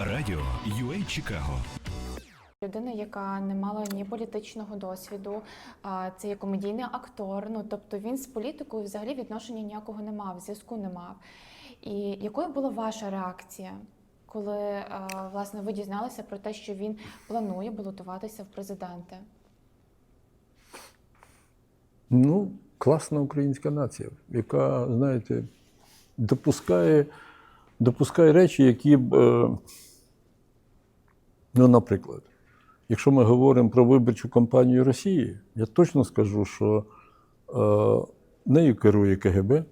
Радіо UA Чикаго Людина, яка не мала ні політичного досвіду, а, це є комедійний актор. Ну тобто він з політикою взагалі відношення ніякого не мав, зв'язку не мав. І якою була ваша реакція, коли а, власне ви дізналися про те, що він планує балотуватися в президенти? Ну, класна українська нація, яка, знаєте, допускає, допускає речі, які б, е, ну, наприклад, якщо ми говоримо про виборчу кампанію Росії, я точно скажу, що е, нею керує КГБ,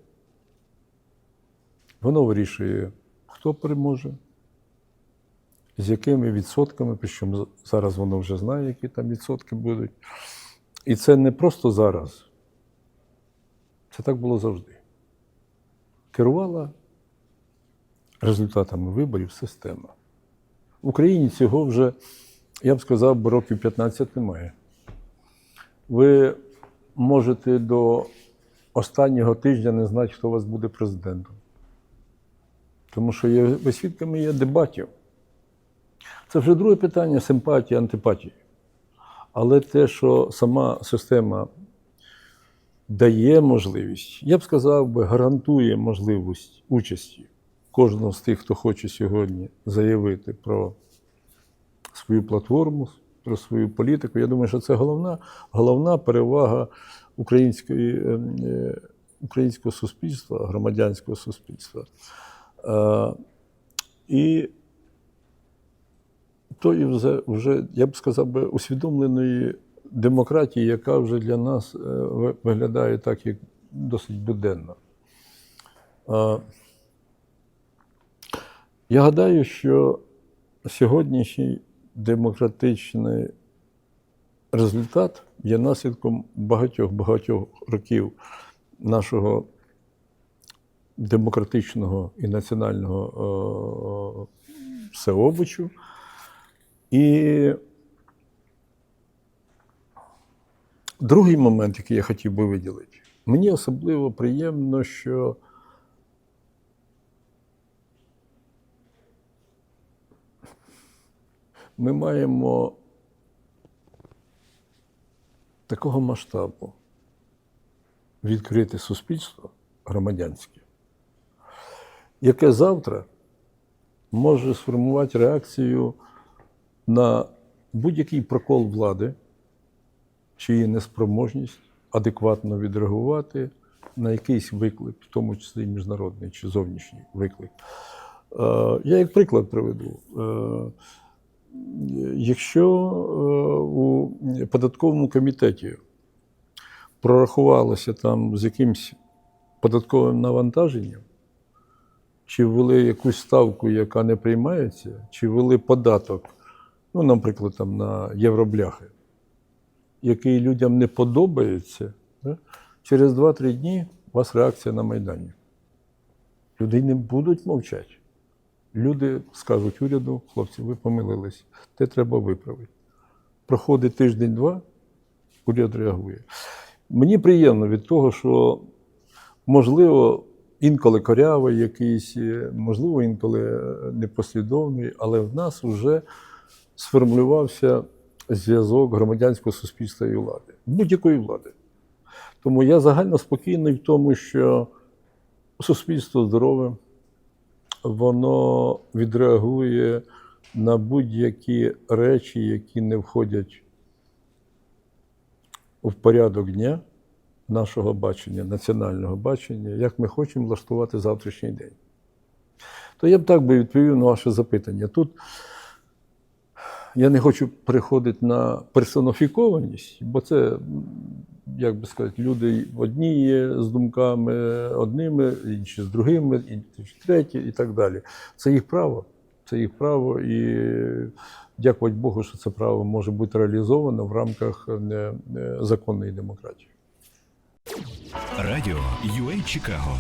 воно вирішує, хто переможе, з якими відсотками, причому зараз воно вже знає, які там відсотки будуть. І це не просто зараз. Це так було завжди. Керувала результатами виборів система. В Україні цього вже, я б сказав, років 15 немає. Ви можете до останнього тижня не знати, хто у вас буде президентом. Тому що є, ви свідками є дебатів. Це вже друге питання симпатії, антипатії. Але те, що сама система дає можливість, я б сказав би, гарантує можливість участі кожного з тих, хто хоче сьогодні заявити про свою платформу, про свою політику. Я думаю, що це головна, головна перевага української, е, е, українського суспільства, громадянського суспільства. Е, І тої вже, вже, я б сказав би, усвідомленої демократії, яка вже для нас виглядає так, як досить буденно. Я гадаю, що сьогоднішній демократичний результат є наслідком багатьох-багатьох років нашого демократичного і національного е, всеобичу. І другий момент, який я хотів би виділити, мені особливо приємно, що ми маємо такого масштабу відкрите суспільство громадянське, яке завтра може сформувати реакцію на будь-який прокол влади чи її неспроможність адекватно відреагувати на якийсь виклик, в тому числі міжнародний чи зовнішній виклик. Е, Я як приклад приведу. Якщо е, у податковому комітеті прорахувалося там з якимсь податковим навантаженням, чи ввели якусь ставку, яка не приймається, чи ввели податок, ну, наприклад, там на євробляхи, який людям не подобається, да? через 2-3 дні у вас реакція на Майдані. Люди не будуть мовчати. Люди скажуть уряду, хлопці, ви помилились, те треба виправити. Проходить тиждень-два, уряд реагує. Мені приємно від того, що можливо, інколи корявий якийсь, е, можливо, інколи е, непослідовний, але в нас вже сформулювався зв'язок громадянського суспільства і влади, будь-якої влади. Тому я загально спокійний в тому, що суспільство здорове, воно відреагує на будь-які речі, які не входять в порядок дня нашого бачення, національного бачення, як ми хочемо влаштувати завтрашній день. То я б так би відповів на ваше запитання. Тут я не хочу переходити на персоніфікованість, бо це, як би сказати, люди одні є з думками одними, інші з другими, інші треті і так далі. Це їх право. Це їх право, і дякувати Богу, що це право може бути реалізовано в рамках е, е, законної демократії. Радіо UA Чикаго